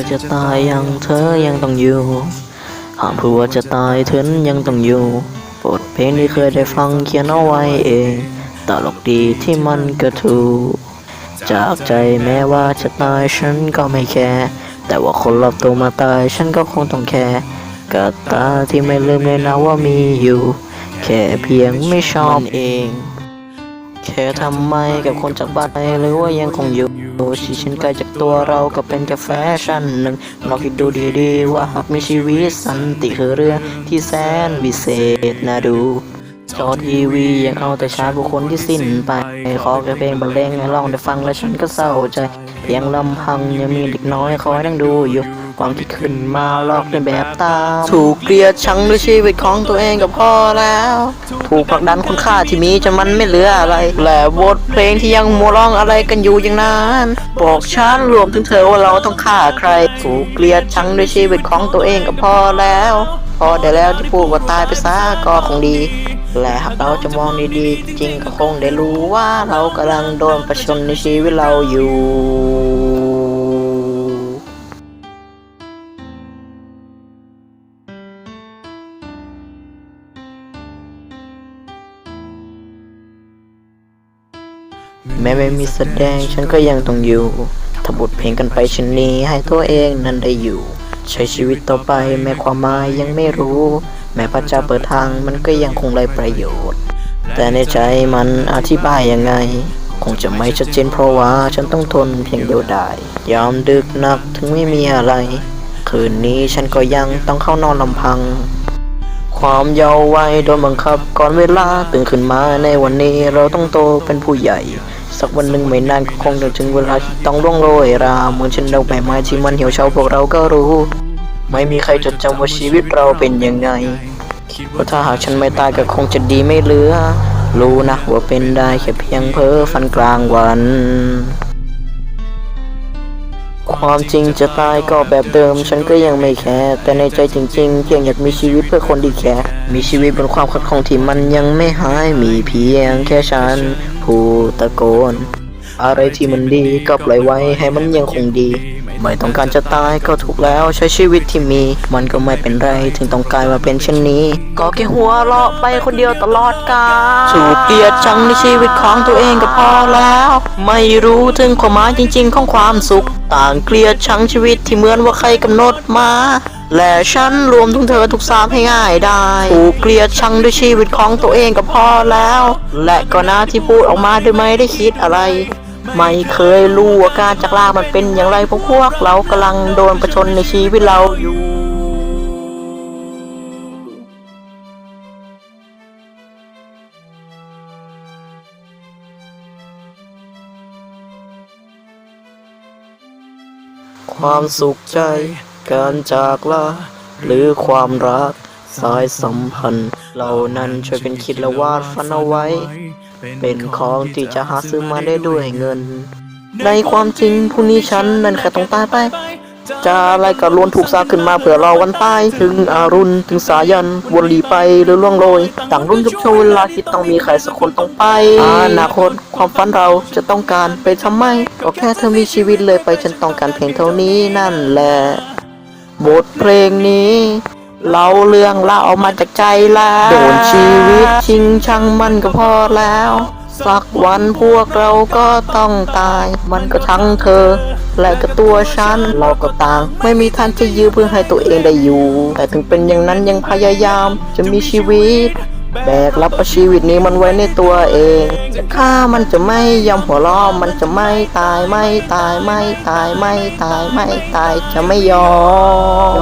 อจะตายยังเธอยังต้องอยู่หากพูดว่าจะตายเธอนยังต้องอยู่บทเพลงที่เคยได้ฟังเขียนเอาไว้เองตลกดีที่มันก็ถูกจากใจแม้ว่าจะตายฉันก็ไม่แคร์แต่ว่าคนรอบตัวมาตายฉันก็คงต้องแคร์กับตาที่ไม่ลืมเลยนะว่ามีอยู่ แค่เพียงไม่ชอบเอง แค่ทำไมกับคนจากบ้านไปหรือว่ายังคงอยู่ ชีฉันไกลจากตัวเราก็เป็นแค่แฟชั่นหนึ่งลองคิดดูดีๆ ว่าหากมีชีวิตสันติคือเรื่องที่แสนวิเศษนะดูจอทีวียังเอาแต่ชาร์จบุคคลที่สิ้นไป ขอแค่เพลงบรรเลงให้ลองได้ฟังแล้วฉันก็เศร้าใจเพียงลำพังยังมีเด็กน้อยคอยนั่งดูอยู่ ความคิดขึ้นมาลอกในแบบตาม ถูกเกลียดชังด้วยชีวิตของตัวเองก็พอแล้ว ถูกผลักดันคุณค่าที่มีจนมันไม่เหลืออะไร และบทเพลงที่ยังมัวร้องอะไรกันอยู่อย่างนั้นบอกฉันรวมถึงเธอว่าเราต้องฆ่าใคร ถูกเกลียดชังด้วยชีวิตของตัวเองก็พอแล้วพอได้แล้วที่พูดว่าตายไปซะก็คงดีและหากเราจะมองดีๆ จริงก็คงได้รู้ว่าเรากำลังโดนประชนในชีวิตเราอยู่ ม้ไม่มีแสดงฉันก็ยังต้องอยู่ถ้าบทเพลงกันไปชนนี้ให้ตัวเองนั้นได้อยู่ ใช้ชีวิตต่อไปแม้ความหมายยังไม่รู้ แม้พระเจ้าเปิดทางมันก็ยังคงไรประโยชน์ แต่ในใจมันอธิบายยังไง คงจะไม่ชัดเจนเพราะว่าฉันต้องทนเพียงเดียวดายยามดึกนักถึงไม่มีอะไร คืนนี้ฉันก็ยังต้องเข้านอนลำพังความเยาว์วัยโดนบังคับ ก่อนเวลาตื่นขึ้นมาในวันนี้เราต้องโตเป็นผู้ใหญ่ สักวันหนึ่งไม่นานก็คงจะถึงเวลาที่ต้องร่วงโรยราเหมือนเช่นดอกใบไม้ที่มันเหี่ยวเฉาพวกเราก็รู้ ไม่มีใครจดจำว่าชีวิตเราเป็นยังไงเพราะถ้าหากฉันไม่ตายก็คงจะดีไม่เหลือ รู้นะว่าเป็นได้แค่เพียงเพ้อฝันกลางวัน ความจริงจะตายก็แบบเดิม ฉันก็ยังไม่แคร์แต่ในใจจริงๆเพียงอยากมีชีวิตเพื่อคนที่แคร์มีชีวิตบนความคัดของที่มันยังไม่หายมีเพียงแค่ฉัน ผู้ตะโกน อะไรที่มันดีก็ปล่อยไว้ให้มันยังคงดี ไม่ต้องการจะตายก็ถูกแล้วใช้ชีวิตที่มี มันก็ไม่เป็นไรถึงต้องกลายมาเป็นเช่นนี้ ก็แค่หัวเราะไปคนเดียวตลอดกาลถูกเกลียดชังในชีวิตของตัวเองก็พอแล้ว ไม่รู้ถึงความหมายจริง ๆ ของความสุข ต่างเกลียดชังชีวิตที่เหมือนว่าใครกำหนดมา และฉันรวมถึงเธอทุกสามให้ง่ายได้ถูกเกลียดชังด้วยชีวิตของตัวเองก็พอแล้ว และก็น่าที่พูดออกมาโดยไม่ได้คิดอะไร ไม่เคยรู้ว่าการจากลามันเป็นอย่างไรเพราะพวกเรากำลังโดนประชนในชีวิตเราอยู่ความสุขใจ การจากลาหรือความรักสายสัมพันธ์เหล่านั้นช่วยกันคิดและวาดฝันเอาไว้ เป็นของที่จะหาซื้อมาได้ด้วยเงิน ในความจริงผู้นี้ฉันนั่นแค่ต้องตายไป จะอะไรก็ล้วนถูกสร้างขึ้นมาเพื่อเรอวันตายถึงอารุณถึงสายันวนหลีไปหรือล่วงโรยต่างรุ่นทุกช่วงเวลาที่ต้องมีใครสักคนต้องไปอนาคตความฝันเราจะต้องการไปทำไมก็แค่เธอมีชีวิตเลยไปฉันต้องการเพียงเท่านี้นั่นแหละ บทเพลงนี้เล่าเรื่องเล่าออกมาจากใจแล้วโดนชีวิตชิงช่างมันก็พอแล้ว สักวันพวกเราก็ต้องตาย มันก็ทั้งเธอ และก็ตัวฉัน เราก็ต่าง ไม่มีทางจะยื้อเพื่อให้ตัวเองได้อยู่ แต่ถึงเป็นอย่างนั้นยังพยายามจะมีชีวิต แบกรับชีวิตนี้มันไว้ในตัวเองจะฆ่ามันจะไม่ยอมหัวล้อมันจะไม่ตายไม่ตายไม่ตายไม่ตายไม่ตายจะไม่ยอม